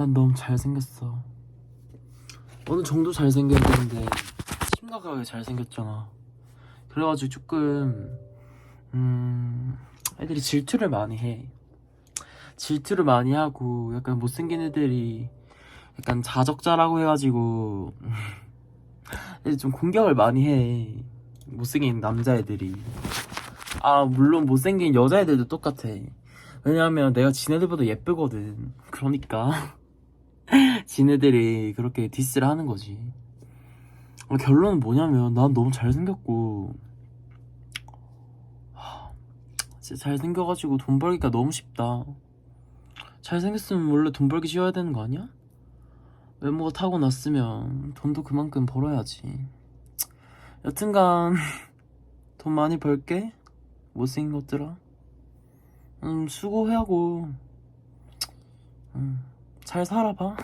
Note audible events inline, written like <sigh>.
난 너무 잘생겼어. 어느 정도 잘생겨야 되는데 심각하게 잘생겼잖아. 그래가지고 조금 음 애들이 질투를 많이 해. 질투를 많이 하고 약간 못생긴 애들이 약간 자적자라고 해가지고 <laughs> 좀 공격을 많이 해. 못생긴 남자애들이. 아 물론 못생긴 여자애들도 똑같아. 왜냐하면 내가 지네들보다 예쁘거든. 그러니까 <laughs> 지네들이 그렇게 디스를 하는 거지. 어, 결론은 뭐냐면 난 너무 잘생겼고 하, 진짜 잘생겨가지고 돈 벌기가 너무 쉽다. 잘생겼으면 원래 돈 벌기 쉬워야 되는 거 아니야? 외모가 타고났으면 돈도 그만큼 벌어야지. 여튼간 <laughs> 돈 많이 벌게 못생긴 것들아. 음 수고하고 음, 잘 살아봐.